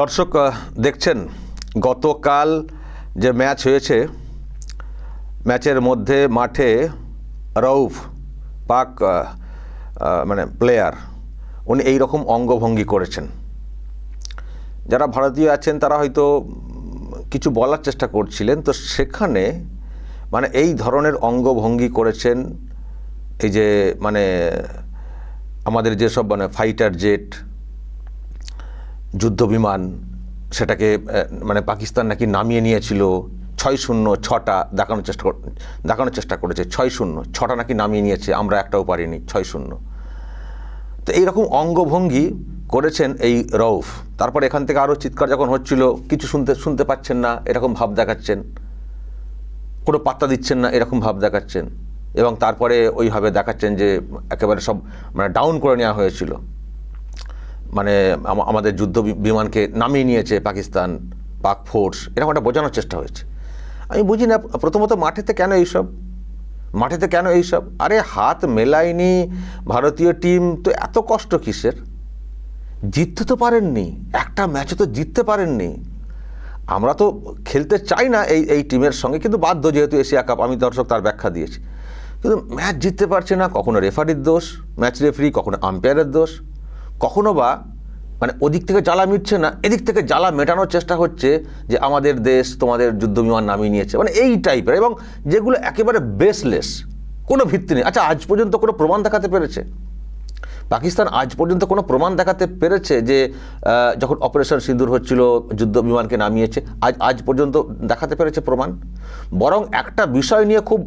দর্শক দেখছেন, গতকাল যে ম্যাচ হয়েছে, ম্যাচের মধ্যে মাঠে রউফ, পাক মানে প্লেয়ার, উনি এই রকম অঙ্গভঙ্গি করেছেন। যারা ভারতীয় আছেন, তারা হয়তো কিছু বলার চেষ্টা করছিলেন। তো সেখানে মানে এই ধরনের অঙ্গভঙ্গি করেছেন, এই যে মানে আমাদের যেসব মানে ফাইটার জেট যুদ্ধ বিমান সেটাকে মানে পাকিস্তান নাকি নামিয়ে নিয়েছিল। ছয় শূন্য, ছটা দেখানোর চেষ্টা দেখানোর চেষ্টা করেছে। ছয় শূন্য, ছটা নাকি নামিয়ে নিয়েছে, আমরা একটাও পারিনি, ছয় শূন্য। তো এইরকম অঙ্গভঙ্গি করেছেন এই রউফ। তারপর এখান থেকে আরও চিৎকার যখন হচ্ছিল, কিছু শুনতে শুনতে পাচ্ছেন না, এরকম ভাব দেখাচ্ছেন। কোনো পাত্তা দিচ্ছেন না, এরকম ভাব দেখাচ্ছেন। এবং তারপরে ওইভাবে দেখাচ্ছেন যে, একেবারে সব মানে ডাউন করে নেওয়া হয়েছিল। মানে আমাদের যুদ্ধ বিমানকে নামিয়ে নিয়েছে পাকিস্তান, পাক ফোর্স, এরকম একটা বোঝানোর চেষ্টা হয়েছে। আমি বুঝি না, প্রথমত মাঠেতে কেন এইসব? মাঠেতে কেন এইসব? আরে হাত মেলায়নি, ভারতীয় টিম তো এত কষ্ট কিসের? জিততে তো পারেননি, একটা ম্যাচে তো জিততে পারেননি। আমরা তো খেলতে চাই না এই এই টিমের সঙ্গে, কিন্তু বাধ্য যেহেতু এশিয়া কাপ, আমি দর্শক তার ব্যাখ্যা দিয়েছি। কিন্তু ম্যাচ জিততে পারছে না, কখনো রেফারির দোষ, ম্যাচ রেফারি, কখনো আম্পায়ারের দোষ। কখনো বা মানে ওদিক থেকে জ্বালা মিটছে না, এদিক থেকে জ্বালা মেটানোর চেষ্টা হচ্ছে যে আমাদের দেশ তোমাদের যুদ্ধ বিমান নামিয়ে নিয়েছে। মানে এই টাইপের এবং যেগুলো একেবারে বেসলেস কোনো ভিত্তি নেই। আচ্ছা আজ পর্যন্ত কোনো প্রমাণ দেখাতে পেরেছে? পাকিস্তান আজ পর্যন্ত কোনো প্রমাণ দেখাতে পেরেছে যে যখন অপারেশন সিঁদুর হচ্ছিল যুদ্ধ বিমানকে নামিয়েছে? আজ আজ পর্যন্ত দেখাতে পেরেছে প্রমাণ? বরং একটা বিষয় নিয়ে খুব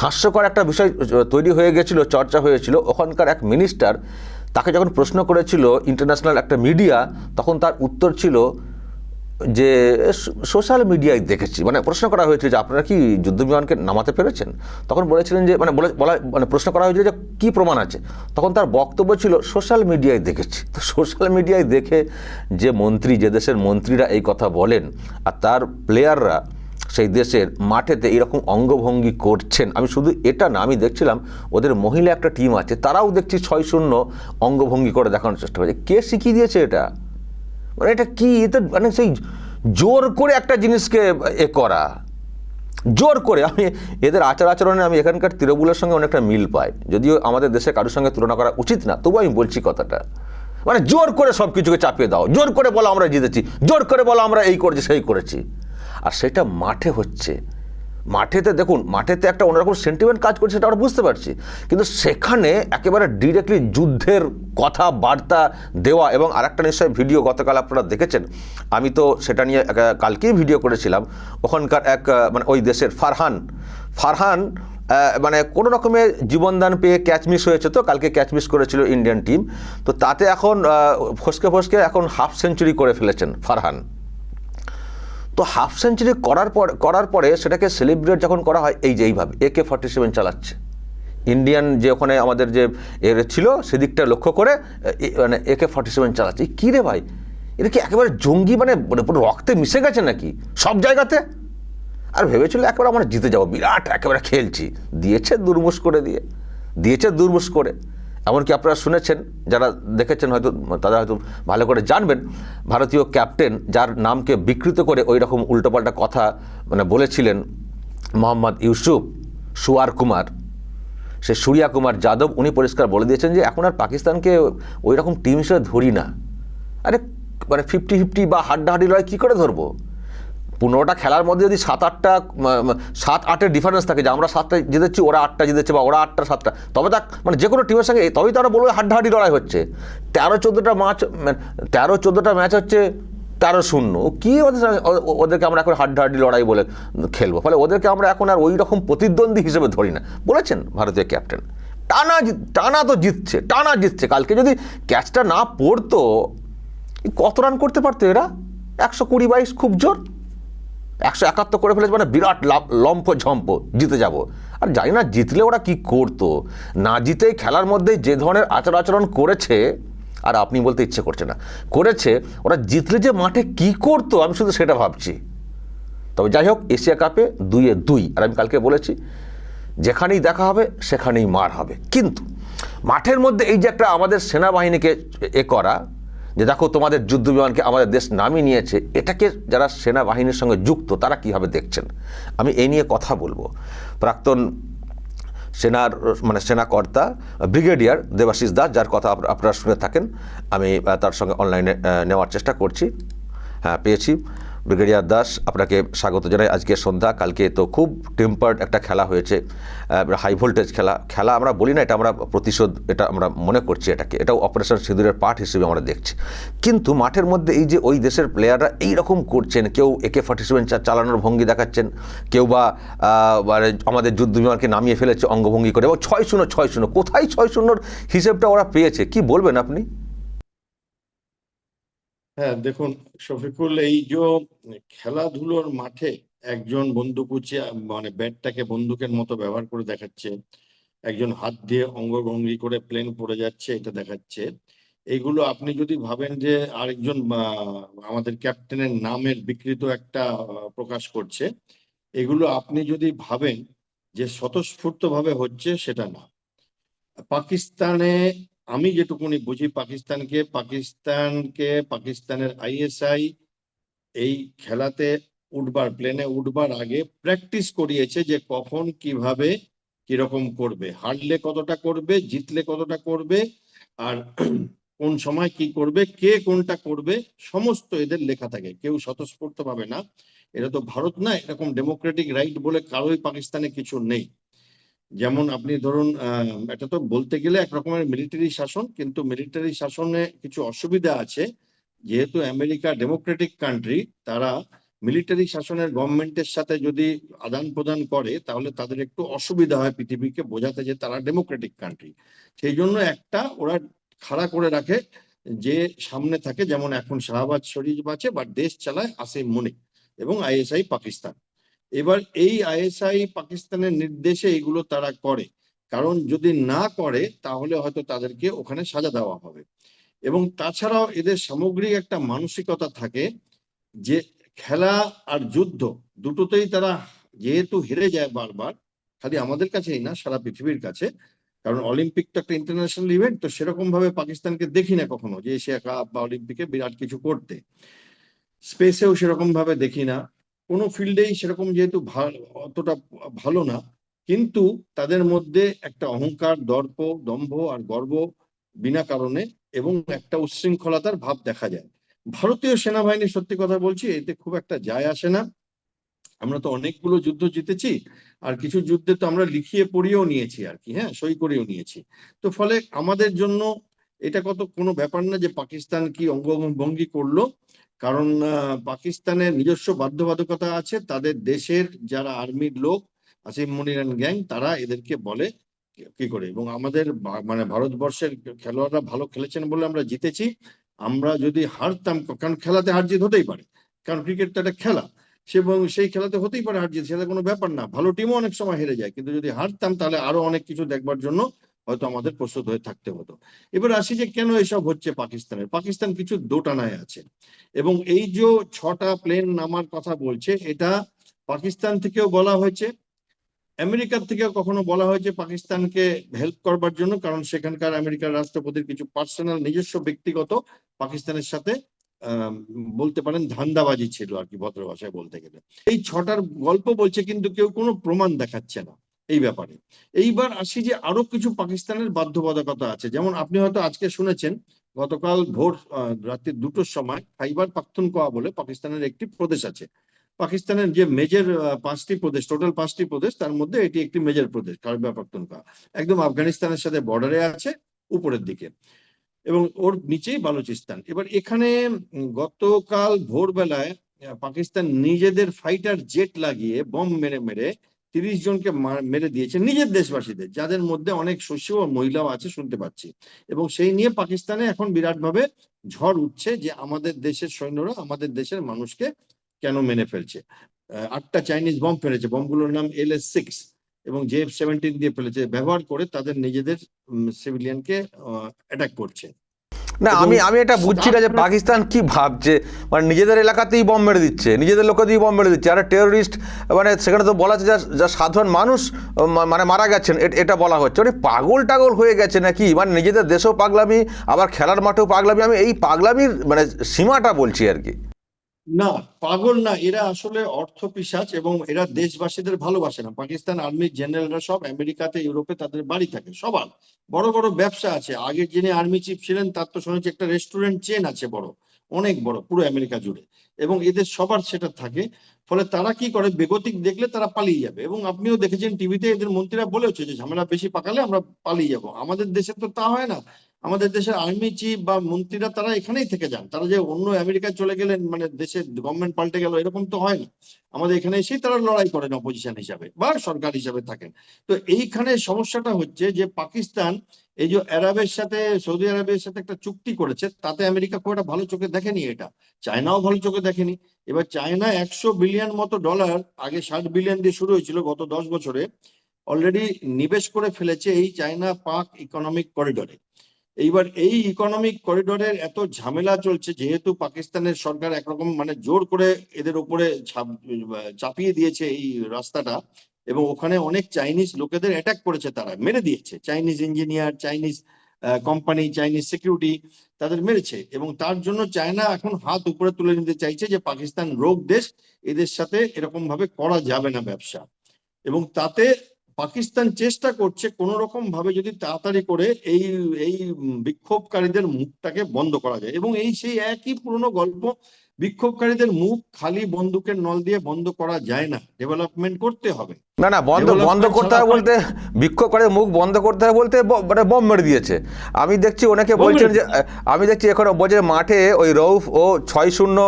হাস্যকর একটা বিষয় তৈরি হয়ে গেছিল, চর্চা হয়েছিল। ওখানকার এক মিনিস্টার তাকে যখন প্রশ্ন করেছিল ইন্টারন্যাশনাল একটা মিডিয়া তখন তার উত্তর ছিল যে সোশ্যাল মিডিয়ায় দেখেছি। মানে প্রশ্ন করা হয়েছিল যে, আপনারা কি যুদ্ধ বিমানকে নামাতে পেরেছেন? তখন বলেছিলেন যে মানে বলে, বলা মানে প্রশ্ন করা হয়েছিল যে, কী প্রমাণ আছে? তখন তার বক্তব্য ছিল সোশ্যাল মিডিয়ায় দেখেছি। তো সোশ্যাল মিডিয়ায় দেখে যে, মন্ত্রী, যে দেশের মন্ত্রীরা এই কথা বলেন, আর তার প্লেয়াররা সেই দেশের মাঠেতে এরকম অঙ্গভঙ্গি করছেন। আমি শুধু এটা না, আমি দেখছিলাম ওদের মহিলা একটা টিম আছে, তারাও দেখছি ছয় শূন্য অঙ্গভঙ্গি করে দেখানোর চেষ্টা করছে। কে শিখিয়ে দিয়েছে এটা? মানে এটা কি? এটা মানে সেই জোর করে একটা জিনিসকে এ করা। জোর করে। আমি এদের আচার আচরণে আমি এখানকার তৃণমূলের সঙ্গে অনেকটা মিল পাই। যদিও আমাদের দেশে কারোর সঙ্গে তুলনা করা উচিত না তবু আমি বলছি কথাটা। মানে জোর করে সব কিছুকে চাপিয়ে দাও, জোর করে বলো আমরা জিতেছি, জোর করে বলো আমরা এই করেছি, সেই করেছি। আর সেটা মাঠে হচ্ছে। মাঠেতে দেখুন, মাঠেতে একটা অন্যরকম সেন্টিমেন্ট কাজ করছে সেটা আমরা বুঝতে পারছি। কিন্তু সেখানে একেবারে ডিরেক্টলি যুদ্ধের কথা, বার্তা দেওয়া এবং আরেকটা নিশ্চয়ই ভিডিও গতকাল আপনারা দেখেছেন। আমি তো সেটা নিয়ে কালকেই ভিডিও করেছিলাম। ওখানকার এক মানে ওই দেশের ফারহান। ফারহান মানে কোনো রকমের জীবনদান পেয়ে ক্যাচ মিস হয়েছে তো, কালকে ক্যাচ মিস করেছিল ইন্ডিয়ান টিম তো তাতে এখন ফসকে ফসকে এখন হাফ সেঞ্চুরি করে ফেলেছেন ফারহান। তো হাফ সেঞ্চুরি করার পর, করার পরে সেটাকে সেলিব্রেট যখন করা হয়, এই যে এইভাবে এ কে ফর্টি সেভেন চালাচ্ছে। ইন্ডিয়ান যে ওখানে আমাদের যে এর ছিল, সেদিকটা লক্ষ্য করে, এ- মানে একে ফর্টি সেভেন চালাচ্ছে। কী রে ভাই? এটা কি একেবারে জঙ্গি মানে মানে রক্তে মিশে গেছে নাকি? সব জায়গাতে? আর ভেবেছিল একেবারে আমরা জিতে যাব। বিরাট একেবারে খেলছি। দিয়েছে দুর্মুষ করে দিয়ে। দিয়েছে দুর্মুষ করে। এমনকি আপনারা শুনেছেন, যারা দেখেছেন হয়তো, তারা হয়তো ভালো করে জানবেন, ভারতীয় ক্যাপ্টেন যার নামকে বিকৃত করে ওই রকম উল্টোপাল্টা কথা মানে বলেছিলেন মোহাম্মদ ইউসুফ সুয়ার কুমার। সে সূর্যা কুমার যাদব, উনি পরিষ্কার বলে দিয়েছেন যে, এখন আর পাকিস্তানকে ওই রকম টিম হিসেবে ধরি না। আরে মানে ফিফটি ফিফটি বা হাড্ডাহাড্ডি লড়াই কী করে ধরবো? পনেরোটা খেলার মধ্যে যদি সাত আটটা সাত আটের ডিফারেন্স থাকে, যে আমরা সাতটা জিতেছি, ওরা আটটা জিতেছে বা ওরা আটটা সাতটা, তবে তা মানে যে কোনো টিমের সঙ্গে, তবেই তারা বলবে হাড্ডাহাড্ডি লড়াই হচ্ছে। তেরো, চোদ্দোটা ম্যাচ তেরো, চোদ্দোটা ম্যাচ হচ্ছে তেরো শূন্য। কী ওদের ওদেরকে আমরা এখন হাড্ডাহাড্ডি লড়াই বলে খেলব? ফলে ওদেরকে আমরা এখন আর ওই রকম প্রতিদ্বন্দ্বী হিসেবে ধরি না। বলেছেন ভারতীয় ক্যাপ্টেন টানা টানা তো জিতছে, টানা জিতছে। কালকে যদি ক্যাচটা না পড়তো, কত রান করতে পারতো এরা? একশো কুড়ি বাইশ খুব জোর? একশো একাত্তর করে ফেলেছে মানে বিরাট লম্ফ ঝম্প, জিতে যাব। আর জানি না জিতলে ওরা কি করতো। না জিতেই খেলার মধ্যে যে ধরনের আচার আচরণ করেছে, আর আপনি বলতে ইচ্ছে করছে না, করেছে, ওরা জিতলে যে মাঠে কি করতো, আমি শুধু সেটা ভাবছি। তবে যাই হোক, এশিয়া কাপে দুইয়ে দুই, আর আমি কালকে বলেছি, যেখানেই দেখা হবে, সেখানেই মার হবে। কিন্তু মাঠের মধ্যে এই যে একটা আমাদের সেনাবাহিনীকে এ করা যে দেখো তোমাদের যুদ্ধ বিমানকে আমাদের দেশ নামিয়ে নিয়েছে, এটাকে যারা সেনাবাহিনীর সঙ্গে যুক্ত, তারা কীভাবে দেখছেন? আমি এ নিয়ে কথা বলব। প্রাক্তন সেনার মানে সেনাকর্তা, ব্রিগেডিয়ার দেবাশিস দাস, যার কথা আপনারা শুনে থাকেন, আমি তার সঙ্গে অনলাইনে নেওয়ার চেষ্টা করছি। হ্যাঁ পেয়েছি। ব্রিগেডিয়ার দাস, আপনাকে স্বাগত জানাই। আজকে সন্ধ্যা, কালকে তো খুব টেম্পার্ড একটা খেলা হয়েছে হাই ভোল্টেজ খেলা। খেলা আমরা বলি না, এটা আমরা প্রতিশোধ, এটা আমরা মনে করছি এটাকে। এটাও অপারেশন সিঁদুরের পার্ট হিসেবে আমরা দেখছি। কিন্তু মাঠের মধ্যে এই যে ওই দেশের প্লেয়াররা এই রকম করছেন, কেউ একে ফর্টি সেভেন চালানোর ভঙ্গি দেখাচ্ছেন, কেউ বা আমাদের যুদ্ধ বিমানকে নামিয়ে ফেলেছে অঙ্গভঙ্গি করে, এবং ছয় শূন্য ছয় শূন্য, কোথায় ছয় শূন্যর হিসেবটা ওরা পেয়েছে? কি বলবেন আপনি? হ্যাঁ দেখুন, শফিকুল, এই যে খেলাধুলোর মাঠে একজন বন্দুক বন্দুকুচিয়া মানে ব্যাটটাকে বন্দুকের মতো ব্যবহার করে দেখাচ্ছে, একজন হাত দিয়ে অঙ্গভঙ্গি করে প্লেন পড়ে যাচ্ছে, এটা দেখাচ্ছে। এগুলো আপনি যদি ভাবেন যে আরেকজন আমাদের ক্যাপ্টেনের নামের বিকৃত একটা প্রকাশ করছে, এগুলো আপনি যদি ভাবেন যে স্বতঃস্ফূর্ত ভাবে হচ্ছে, সেটা না। পাকিস্তানে আমি যেটুকুনি বুঝি পাকিস্তানকে পাকিস্তানকে, পাকিস্তানের আইএসআই এই খেলাতে উঠবার প্লেনে উঠবার আগে প্র্যাকটিস করিয়েছে যে কখন, কীভাবে, কীরকম করবে। হারলে কতটা করবে, জিতলে কতটা করবে, আর কোন সময় কি করবে, কে কোনটা করবে, সমস্ত এদের লেখা থাকে। কেউ স্বতঃস্ফূর্ত পাবে না। এটা তো ভারত না, এরকম ডেমোক্রেটিক রাইট বলে কারোই পাকিস্তানে কিছু নেই। যেমন আপনি ধরুন এটা তো বলতে গেলে এক রকমের মিলিটারি শাসন, কিন্তু মিলিটারি শাসনে কিছু অসুবিধা আছে। যেহেতু আমেরিকা ডেমোক্রেটিক কান্ট্রি তারা মিলিটারি শাসনের গভর্নমেন্টের সাথে যদি আদান প্রদান করে, তাহলে তাদের একটু অসুবিধা হয় পৃথিবীকে বোঝাতে যে তারা ডেমোক্রেটিক কান্ট্রি সেই জন্য একটা ওরা খাড়া করে রাখে যে সামনে থাকে, যেমন এখন শাহবাজ শরীফ আছে, বা দেশ চালায় আসিম মুনিক এবং আইএসআই পাকিস্তান। এবার এই আইএসআই পাকিস্তানের নির্দেশে এগুলো তারা করে। কারণ যদি না করে, তাহলে হয়তো তাদেরকে ওখানে সাজা দেওয়া হবে। এবং তাছাড়াও এদের সামগ্রিক একটা মানসিকতা থাকে যে খেলা আর যুদ্ধ দুটোতেই তারা যেহেতু হেরে যায় বারবার, খালি আমাদের কাছেই না, সারা পৃথিবীর কাছে। কারণ অলিম্পিক তো একটা ইন্টারন্যাশনাল ইভেন্ট তো সেরকম ভাবে পাকিস্তানকে দেখি না কখনো যে এশিয়া কাপ বা অলিম্পিকে বিরাট কিছু করতে। স্পেসেও সেরকম ভাবে দেখি না। কোনো ফিল্ডেই সেরকম যেহেতু অতটা ভালো না, কিন্তু তাদের মধ্যে একটা অহংকার, দর্প, দম্ভ আর গর্ব বিনা কারণে এবং একটা উচ্ছৃঙ্খলতার ভাব দেখা যায়। ভারতীয় সেনাবাহিনী, সত্যি কথা বলছি, এতে খুব একটা যায় আসে না। আমরা তো অনেকগুলো যুদ্ধ জিতেছি, আর কিছু যুদ্ধে তো আমরা লিখিয়ে পড়িয়েও নিয়েছি আর কি হ্যাঁ সই করেও নিয়েছি। তো ফলে আমাদের জন্য এটা কত কোনো ব্যাপার না যে পাকিস্তান কি অঙ্গভঙ্গি করল কারণ পাকিস্তানের নিজস্ব বাধ্যবাধকতা আছে, তাদের দেশের যারা আর্মির লোক আসিম মনিরান গ্যাং তারা এদেরকে বলে কি- করে। এবং আমাদের মানে ভারতবর্ষের খেলোয়াড়রা ভালো খেলেছেন বলে আমরা জিতেছি। আমরা যদি হারতাম, কারণ খেলাতে হার জিত হতেই পারে, কারণ ক্রিকেট তো একটা খেলা। এবং সেই খেলাতে হতেই পারে হার জিত সেটা কোনো ব্যাপার না। ভালো টিমও অনেক সময় হেরে যায়, কিন্তু যদি হারতাম, তাহলে আরও অনেক কিছু দেখবার জন্য হয়তো আমাদের প্রস্তুত হয়ে থাকতে হতো। এবার আসি যে কেন এসব হচ্ছে পাকিস্তানের। পাকিস্তান কিছু দোটানায় আছে এবং এই যে ছটা প্লেন নামার কথা বলছে, এটা পাকিস্তান থেকেও বলা হয়েছে। আমেরিকার থেকেও কখনো বলা হয়েছে পাকিস্তানকে হেল্প করবার জন্য, কারণ সেখানকার আমেরিকার রাষ্ট্রপতির কিছু পার্সোনাল নিজস্ব, ব্যক্তিগত পাকিস্তানের সাথে বলতে পারেন ধান্দাবাজি ছিল আর কি, ভদ্র ভাষায় বলতে গেলে। এই ছটার গল্প বলছে, কিন্তু কেউ কোনো প্রমাণ দেখাচ্ছে না। এই ব্যাপারে। এইবার আসি যে আরও কিছু পাকিস্তানের বাধ্যবাধকতা আছে। যেমন আপনি হয়তো আজকে শুনেছেন, গতকাল ভোর রাত্রি দুটোর সময় খাইবার পাখতুনখোয়া বলে পাকিস্তানের একটি প্রদেশ আছে। পাকিস্তানের যে মেজর পাঁচটি প্রদেশ টোটাল পাঁচটি প্রদেশ, তার মধ্যে এটি একটি মেজর প্রদেশ খাইবার পাখতুনখোয়া একদম আফগানিস্তানের সাথে বর্ডারে আছে, উপরের দিকে। এবং ওর নিচেই বালুচিস্তান। এবার এখানে গতকাল ভোরবেলায় পাকিস্তান নিজেদের ফাইটার জেট লাগিয়ে বম মেরে মেরে তিরিশ জনকে মেরে দিয়েছে নিজের দেশবাসীদের, যাদের মধ্যে অনেক শস্য ও মহিলাও আছে শুনতে পাচ্ছি। এবং সেই নিয়ে পাকিস্তানে এখন বিরাটভাবে ঝড় উঠছে যে আমাদের দেশের সৈন্যরা আমাদের দেশের মানুষকে কেন মেনে ফেলছে। আটটা চাইনিজ বম ফেলেছে, বমগুলোর নাম এল এস সিক্স এবং জে এফ সেভেন্টিন দিয়ে ফেলেছে। ব্যবহার করে তাদের নিজেদের সিভিলিয়ানকে অ্যাটাক করছে। না আমি আমি এটা বুঝছি না যে পাকিস্তান কি ভাবছে মানে নিজেদের এলাকাতেই বম মেরে দিচ্ছে নিজেদের লোকেতেই বম মেরে দিচ্ছে। আর টেরোরিস্ট মানে সেখানে তো বলা হচ্ছে যা যা সাধারণ মানুষ মানে মারা গেছেন এটা বলা হচ্ছে। মানে পাগল টাগল হয়ে গেছে নাকি? মানে নিজেদের দেশেও পাগলামি আবার খেলার মাঠেও পাগলামি আমি এই পাগলামির মানে সীমাটা বলছি আর কি। না, পাগল না, এরা আসলে অর্থ পিসাচ এবং এরা দেশবাসীদের ভালোবাসে না। পাকিস্তান আর্মির জেনারেলরা সব আমেরিকাতে, ইউরোপে তাদের বাড়ি থাকে, সবার। বড় বড় ব্যবসা আছে। আগে যিনি আর্মি চিফ ছিলেন, তার তো শুনেছি একটা রেস্টুরেন্ট চেন আছে বড়, অনেক বড়, পুরো আমেরিকা জুড়ে। এবং এদের সবার সেটা থাকে। ফলে তারা কি করে? বেগতিক দেখলে তারা পালিয়ে যাবে। এবং আপনিও দেখেছেন টিভিতে এদের মন্ত্রীরা বলেছে যে ঝামেলা বেশি পাকালে আমরা পালিয়ে যাব। আমাদের দেশে তো তা হয় না। আমাদের দেশের আর্মি চিফ বা মন্ত্রীরা তারা এখানেই থেকে যান। তারা যে অন্য আমেরিকায় চলে গেলেন মানে দেশের গভর্নমেন্ট পাল্টে গেল, এরকম তো হয় না। আমাদের এখানে এসেই তারা লড়াই করেন অপোজিশন হিসাবে বা সরকার হিসাবে থাকেন। তো এইখানে সমস্যাটা হচ্ছে যে পাকিস্তান এই যে আরবের সাথে, সৌদি আরবের সাথে একটা চুক্তি করেছে, তাতে আমেরিকা খুব একটা ভালো চোখে দেখেনি এটা। চায়নাও ভালো চোখে দেখেনি। এবার চায়না একশো বিলিয়ন মতো ডলার আগে ষাট বিলিয়ন দিয়ে শুরু হয়েছিল গত দশ বছরে অলরেডি নিবেশ করে ফেলেছে এই চায়না পাক ইকোনমিক করিডোরে এইবার এই ইকোনমিক করিডোরের এত ঝামেলা চলছে, যেহেতু পাকিস্তানের সরকার একরকম মানে জোর করে এদের উপরে চাপিয়ে দিয়েছে এই রাস্তাটা, এবং ওখানে অনেক চাইনিজ লোকেদের অ্যাটাক করেছে তারা, মেরে দিয়েছে। Chinese engineer Chinese company Chinese security তাদের মেরেছে এবং তার জন্য চায়না এখন হাত উপরে তুলে নিতে চাইছে যে পাকিস্তান রোগ দেশ, এদের সাথে এরকম ভাবে করা যাবে না ব্যবসা। এবং তাতে পাকিস্তান চেষ্টা করছে কোন রকম ভাবে যদি তাড়াতাড়ি করে এই এই বিক্ষোভকারীদের মুখটাকে বন্ধ করা যায়। এবং এই সেই একই পুরনো গল্প, বিক্ষোভকারীদের মুখ খালি বন্দুকের নল দিয়ে বন্ধ করা যায় না। ডেভেলপমেন্ট করতে হবে। না না বন্ধ বন্ধ করতে হবে বলতে বিক্ষোভ করে মুখ বন্ধ করতে হবে বলতে মানে বম মেরে দিয়েছে। আমি দেখছি ওনাকে বলছেন যে আমি দেখছি এখন বলছে মাঠে ওই রৌফ ও ছয় শূন্য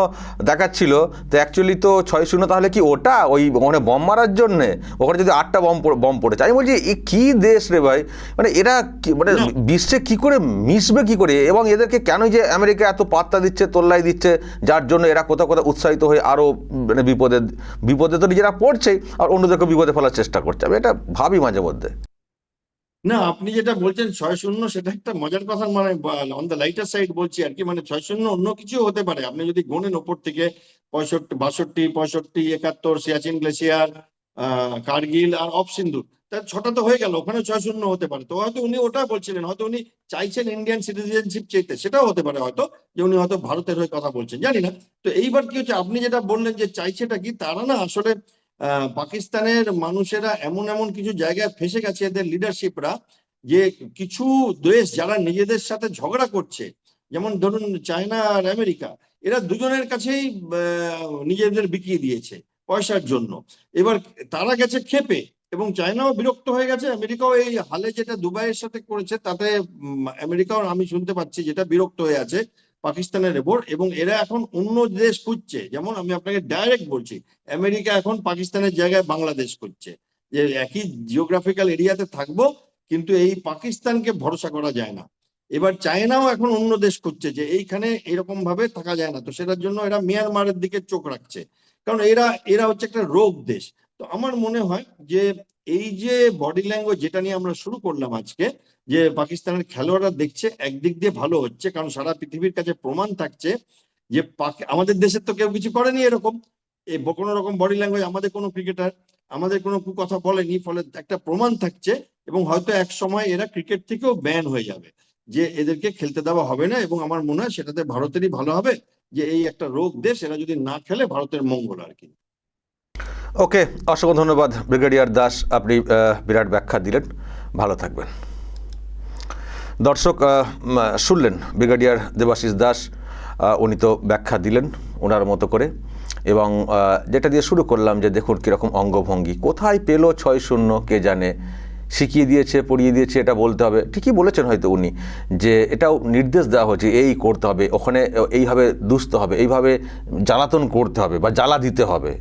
দেখাচ্ছিল। তো অ্যাকচুয়ালি তো ছয় শূন্য তাহলে কি ওটা? ওই ওখানে বম মারার জন্যে? ওখানে যদি আটটা বম বম পড়েছে। আমি বলছি এ কী দেশ রে ভাই? মানে এরা মানে বিশ্বে কি করে মিশবে কি করে? এবং এদেরকে কেন যে আমেরিকা এত পাত্তা দিচ্ছে তোল্লাই দিচ্ছে যার জন্য এরা কোথাও কোথাও উৎসাহিত হয়ে আরও মানে বিপদে বিপদে তো নিজেরা পড়ছেই আর অন্যদেরকে বিপদে ফেলার চেষ্টা করছে। আমি এটা ভাবি মাঝে মধ্যে। না, আপনি যেটা বলছেন ছয় শূন্য, সেটা একটা মজার কথা। মানে অন দ্য লাইটার সাইড বলছি আর কি। মানে ছয় শূন্য অন্য কিছু হতে পারে। আপনি যদি গোনেন ওপর থেকে পঁয়ষট্টি, বাষট্টি, পঁয়ষট্টি, একাত্তর, সিয়াচিন গ্লেসিয়ার কার্গিল আর অফ সিন্ধু তার ছটা তো হয়ে গেল, ওখানে ছয় শূন্য হতে পারে। তো হয়তো উনি ওটা বলছিলেন, হয়তো উনি চাইছেন ইন্ডিয়ান সিটিজেনশিপ চাইতে, সেটাও হতে পারে হয়তো, যে উনি হয়তো ভারতের হয়ে কথা বলছেন, জানি না। তো এইবার কি হচ্ছে? আপনি যেটা বললেন যে চাইছেটা কি, তারা না আসলে পাকিস্তানের মানুষেরা এমন এমন কিছু জায়গায় ফেসে গেছে, এদের লিডারশিপরা যে কিছু দেশ যারা নিজেদের সাথে ঝগড়া করছে, যেমন ধরুন চায়না আর আমেরিকা, এরা দুজনের কাছেই নিজেদের বিকিয়ে দিয়েছে পয়সার জন্য। এবার তারা গেছে খেপে এবং চায়নাও বিরক্ত হয়ে গেছে, আমেরিকাও এই হালে যেটা দুবাইয়ের সাথে করেছে, তাতে আমেরিকাও আমি শুনতে পাচ্ছি যেটা বিরক্ত হয়ে আছে পাকিস্তানের উপর এবং এরা এখন অন্য দেশ খুঁজছে। যেমন আমি আপনাকে ডাইরেক্ট বলছি, আমেরিকা এখন পাকিস্তানের জায়গায় বাংলাদেশ খুঁজছে। যে একই জিওগ্রাফিক্যাল এরিয়াতে থাকব, কিন্তু এই পাকিস্তানকে ভরসা করা যায় না। এবার চায়নাও এখন অন্য দেশ খুঁজছে যে এইখানে এরকম ভাবে থাকা যায় না। তো সেটার জন্য এরা মিয়ানমারের দিকে চোখ রাখছে। কারণ এরা এরা হচ্ছে একটা রোগ দেশ। তো আমার মনে হয় যে এই যে বডি ল্যাঙ্গুয়েজ যেটা নিয়ে আমরা শুরু করলাম আজকে, যে পাকিস্তানের খেলোয়াড়রা দেখছে একদিক দিয়ে ভালো হচ্ছে, কারণ সারা পৃথিবীর কাছে প্রমাণ থাকছে যে আমাদের দেশের তো কেউ কিছু করেনি এরকম। কোনো রকম বডি ল্যাঙ্গুয়েজ আমাদের কোনো ক্রিকেটার আমাদের কোনো কথা বলেনি, ফলে একটা প্রমাণ থাকছে এবং হয়তো এক সময় এরা ক্রিকেট থেকেও ব্যান হয়ে যাবে, যে এদেরকে খেলতে দেওয়া হবে না এবং আমার মনে হয় সেটাতে ভারতেরই ভালো হবে, যে এই একটা রোগ দেশ, এরা যদি না খেলে ভারতের মঙ্গল আর কি। ওকে, অসংখ্য ধন্যবাদ ব্রিগেডিয়ার দাস, আপনি বিরাট ব্যাখ্যা দিলেন। ভালো থাকবেন। দর্শক শুনলেন ব্রিগেডিয়ার দেবাশিস দাস উনি তো ব্যাখ্যা দিলেন ওনার মতো করে। এবং যেটা দিয়ে শুরু করলাম যে দেখুন কীরকম অঙ্গভঙ্গি। কোথায় পেল ছয় শূন্য, কে জানে? শিখিয়ে দিয়েছে, পড়িয়ে দিয়েছে, এটা বলতে হবে। ঠিকই বলেছেন হয়তো উনি যে এটাও নির্দেশ দেওয়া হয়েছে, এই করতে হবে, ওখানে এইভাবে দুষতে হবে, এইভাবে জ্বালাতন করতে হবে বা জ্বালা দিতে হবে।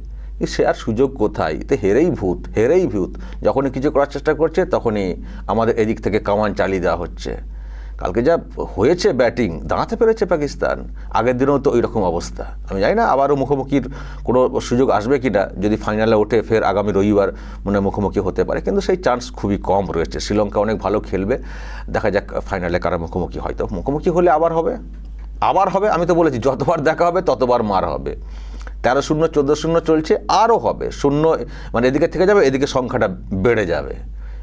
সে আর সুযোগ কোথায়? তো হেরেই ভূত হেরেই ভূত। যখনই কিছু করার চেষ্টা করছে, তখনই আমাদের এদিক থেকে কামান চালিয়ে দেওয়া হচ্ছে। কালকে যা হয়েছে ব্যাটিং দাঁড়াতে পেরেছে পাকিস্তান। আগের দিনেও তো ওই রকম অবস্থা। আমি জানি না আবারও মুখোমুখির কোনো সুযোগ আসবে কি না যদি ফাইনালে ওঠে, ফের আগামী রবিবার মনে মুখোমুখি হতে পারে। কিন্তু সেই চান্স খুবই কম রয়েছে। শ্রীলঙ্কা অনেক ভালো খেলবে। দেখা যাক ফাইনালে কারা মুখোমুখি হয়তো মুখোমুখি হলে আবার হবে? আবার হবে? আমি তো বলেছি, যতবার দেখা হবে, ততবার মার হবে। তেরো শূন্য, চোদ্দ শূন্য চলছে, আরও হবে। শূন্য মানে এদিকে থেকে যাবে, এদিকে সংখ্যাটা বেড়ে যাবে।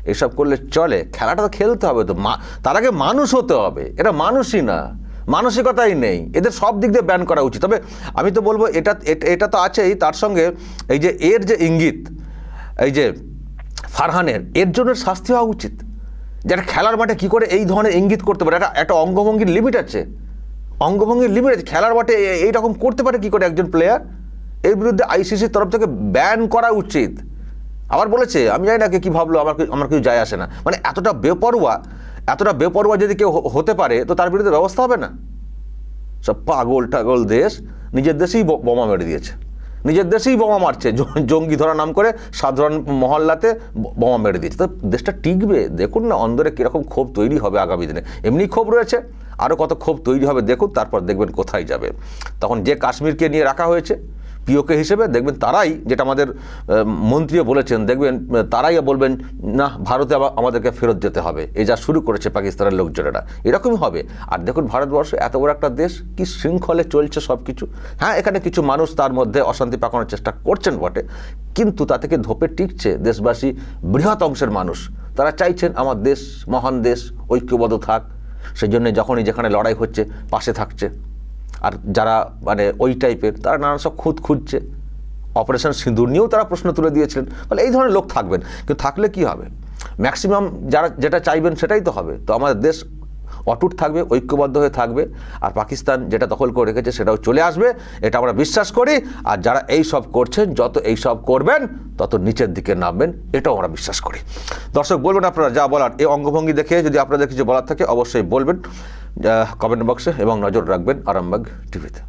এসব করলে চলে। খেলাটা তো খেলতে হবে তো। মা- তার আগে মানুষ হতে হবে। এটা মানুষই না। মানসিকতাই নেই। এদের সব দিক দিয়ে ব্যান করা উচিত। তবে আমি তো বলব, এটা, এট- তো আছেই। তার সঙ্গে এই যে এর যে ইঙ্গিত, এই যে ফারহানের, এর জন্য শাস্তি হওয়া উচিত। যেটা খেলার মাঠে কী করে এই ধরনের ইঙ্গিত করতে পারে? একটা একটা অঙ্গভঙ্গির লিমিট আছে। অঙ্গভঙ্গির লিমিট আছে। খেলার মাঠে এইরকম করতে পারে কি করে একজন প্লেয়ার এর বিরুদ্ধে আইসিসির তরফ থেকে ব্যান করা উচিত। আবার বলেছে, আমি জানি না কে কী ভাবলো, আমার আমার কিছু যায় আসে না। মানে এতটা বেপরোয়া এতটা বেপরোয়া যদি কেউ হতে পারে, তো তার বিরুদ্ধে ব্যবস্থা হবে না। সব পাগল টাগল দেশ, নিজের দেশেই বোমা মেরে দিয়েছে। নিজের দেশেই বোমা মারছে জঙ্গি ধরা নাম করে সাধারণ মহল্লাতে বোমা মেরে দিয়েছে। তো দেশটা টিকবে? দেখুন না, অন্দরে কীরকম ক্ষোভ তৈরি হবে আগামী দিনে। এমনি ক্ষোভ রয়েছে আরও কত ক্ষোভ তৈরি হবে দেখুন, তারপর দেখবেন কোথায় যাবে। তখন যে কাশ্মীরকে নিয়ে রাখা হয়েছে পিওকে হিসেবে দেখবেন তারাই যেটা আমাদের মন্ত্রীও বলেছেন, দেখবেন তারাই বলবেন, না, ভারতে আবার আমাদেরকে ফেরত যেতে হবে। এই যা শুরু করেছে পাকিস্তানের লোকজনেরা। এরকমই হবে। আর দেখুন, ভারতবর্ষ এত বড় একটা দেশ, কি শৃঙ্খলে চলছে সব কিছু হ্যাঁ এখানে কিছু মানুষ তার মধ্যে অশান্তি পাকানোর চেষ্টা করছেন বটে, কিন্তু তা থেকে ধোপে টিকছে দেশবাসী বৃহৎ অংশের মানুষ। তারা চাইছেন, আমার দেশ মহান দেশ, ঐক্যবদ্ধ থাক। সেই জন্য যখনই যেখানে লড়াই হচ্ছে, পাশে থাকছে। আর যারা মানে ওই টাইপের, তারা নানা সব খুঁত খুঁজছে। অপারেশন সিঁদুর নিয়েও তারা প্রশ্ন তুলে দিয়েছিলেন। বলে এই ধরনের লোক থাকবেন, কিন্তু থাকলে কি হবে? ম্যাক্সিমাম যারা যেটা চাইবেন সেটাই তো হবে। তো আমাদের দেশ অটুট থাকবে, ঐক্যবদ্ধ হয়ে থাকবে, আর পাকিস্তান যেটা দখল করে রেখেছে সেটাও চলে আসবে, এটা আমরা বিশ্বাস করি। আর যারা এই সব করছেন, যত এই সব করবেন, তত নিচের দিকে নামবেন, এটাও আমরা বিশ্বাস করি। দর্শক, বলবেন আপনারা যা বলার, এই অঙ্গভঙ্গি দেখে যদি আপনাদের কিছু বলার থাকে, অবশ্যই বলবেন। কমেন্ট বক্সে এবং নজর রাখবেন আরামবাগ টিভিতে।